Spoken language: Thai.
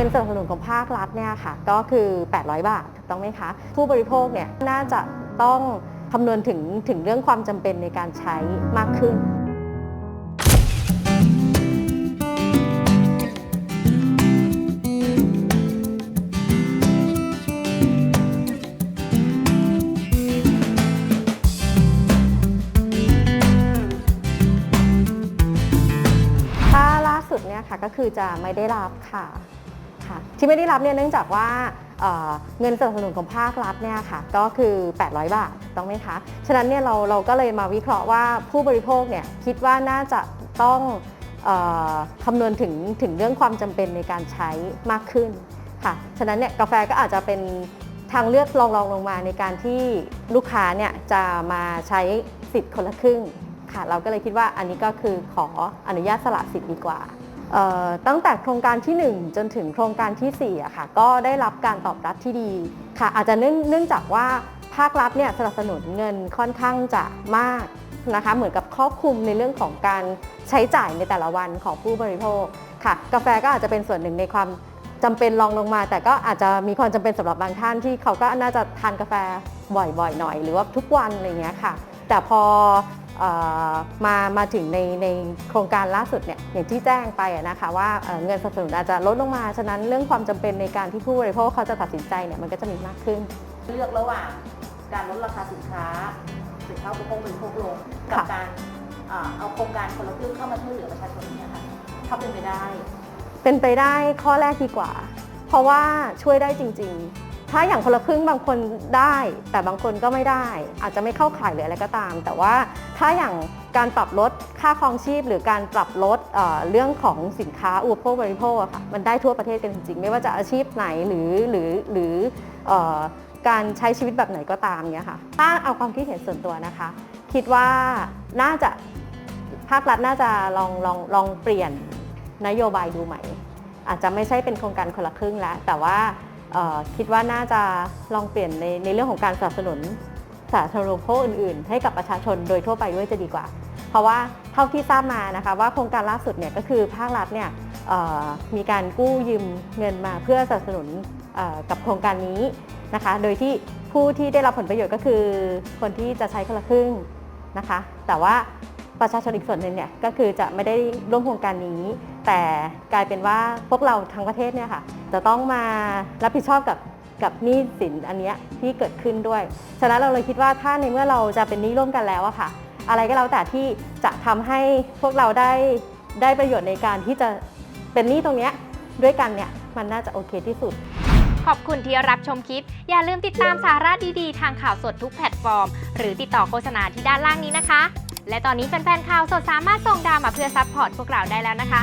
งินสนับสนุนของภาครัฐเนี่ยค่ะก็คือ 800 บาทถูกต้องไหมคะ ผู้บริโภคเนี่ยน่าจะต้องคำนวณถึงถึงเรื่องความจำเป็นในการใช้มากขึ้นถ้าล่าสุดเนี่ยค่ะก็คือจะไม่ได้รับค่ะ ค่ะ ที่ไม่ได้รับเนี่ยเนื่องจากว่าเอ่อเงินสนับสนุนของภาครัฐเนี่ยค่ะก็คือ 800 บาทถูกต้องไหมคะ ฉะนั้นเนี่ยเราเราก็เลยมาวิเคราะห์ว่าผู้บริโภคเนี่ยคิดว่าน่าจะต้องเออคำนวณถึงถึงเรื่องความจำเป็นในการใช้มากขึ้นค่ะ ฉะนั้นเนี่ยกาแฟก็อาจจะเป็นทางเลือกรองรองลงมาในการที่ลูกค้าเนี่ยจะมาใช้สิทธิ์คนละครึ่งค่ะ เราก็เลยคิดว่าอันนี้ก็คือขออนุญาตสละสิทธิ์ดีกว่า ตั้งแต่โครงการทีหนึ่1 จนถึงโครงการที่4อะค่ะก็ได้รับการตอบรับที่ดีค่ะ อาจจะเนื่องเนื่องจากว่าภาครัฐเนี่ยสนับสนุนเงินค่อนข้างจะมากนะคะเหมือนกับครอบคลุมในเรื่องของการใช้จ่ายในแต่ละวันของผู้บริโภคค่ะ กาแฟก็อาจจะเป็นส่วนหนึ่งในความจำเป็นรองลงมา แต่ก็อาจจะมีความจำเป็นสำหรับบางท่านที่เขาก็น่าจะทานกาแฟบ่อยๆหน่อย หรือว่าทุกวันอะไรเงี้ยค่ะ แต่พอเออมามาถึงในในโครงการล่าสุดเนี่ยอย่างที่แจ้งไปอะนะคะว่าเอ่อเงินสนับสนุนอาจจะลดลงมา ฉะนั้นเรื่องความจำเป็นในการที่ผู้บริโภคเขาจะตัดสินใจเนี่ยมันก็จะมีมากขึ้น เลือกระหว่างการลดราคาสินค้าสินค้าอุปโภคบริโภคลงกับค่ะการอ่าเอาโครงการคนละครึ่งเข้ามาช่วยเหลือประชาชนเนี่ยค่ะถ้าเป็นไปได้ เป็นไปได้ข้อแรกดีกว่า เพราะว่าช่วยได้จริง ๆ ถ้าอย่างคนละครึ่งบางคนได้ แต่บางคนก็ไม่ได้ อาจจะไม่เข้าข่ายหรืออะไรก็ตาม แต่ว่าถ้าอย่างการปรับลดค่าครองชีพ หรือการปรับลดเเรื่องของสินค้าอุปโภคบริโภคค่ะมันได้ทั่วประเทศกันจริงๆ ไม่ว่าจะอาชีพไหนหรือหรือหรืออการใช้ชีวิตแบบไหนก็ตามเนี่ยค่ะถ้าเอาความคิดเห็นส่วนตัวนะคะ คิดว่าน่าจะภาครัฐน่าจะลองลองลองเปลี่ยนนโยบายดูใหม่ อาจจะไม่ใช่เป็นโครงการคนละครึ่งแล้ว แต่ว่า คิดว่าน่าจะลองเปลี่ยนในในเรื่องของการสนับสนุนสาธารณูปโภคอื่นๆ ให้กับประชาชนโดยทั่วไปด้วยจะดีกว่า เพราะว่าเท่าที่ทราบมานะคะว่าโครงการล่าสุดเนี่ยก็คือภาครัฐเนี่ยมีการกู้ยืมเงินมาเพื่อสนับสนุนกับโครงการนี้นะคะ โดยที่ผู้ที่ได้รับผลประโยชน์ก็คือคนที่จะใช้คนละครึ่งนะคะ แต่ว่าประชาชนอีกส่วนหนึ่งเนี่ยก็คือจะไม่ได้ร่วมโครงการนี้ แต่กลายเป็นว่าพวกเราทั้งประเทศเนี่ยค่ะ จะต้องมารับผิดชอบกับกับหนี้สินอันเนี้ยที่เกิดขึ้นด้วย ฉะนั้นเราเลยคิดว่าถ้าในเมื่อเราจะเป็นหนี้ร่วมกันแล้วอะค่ะ อะไรก็แล้วแต่ที่จะทำให้พวกเราได้ได้ประโยชน์ในการที่จะเป็นหนี้ตรงเนี้ยด้วยกันเนี่ยมันน่าจะโอเคที่สุด ขอบคุณที่รับชมคลิป อย่าลืมติดตามสาระดีๆ ทางข่าวสดทุกแพลตฟอร์ม หรือติดต่อโฆษณาที่ด้านล่างนี้นะคะ และตอนนี้แฟนๆข่าวสดสามารถส่งดาวมาเพื่อซัพพอร์ตพวกเราได้แล้วนะคะ